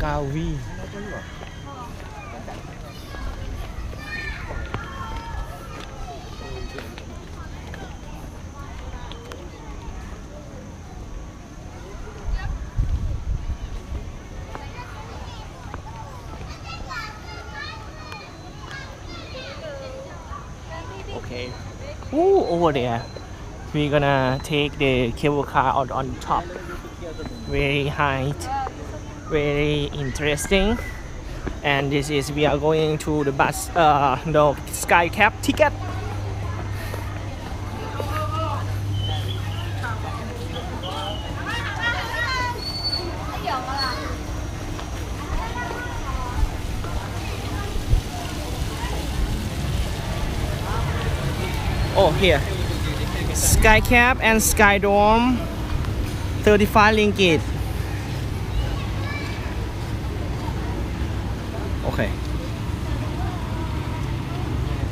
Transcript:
Kawi. Okay. Ooh, over there. We're gonna take the cable car out on top. Very high very interesting. And this is we are going to the bus uh no sky cap ticket. Oh here. Sky cap and sky dome. 35 ringgit Okay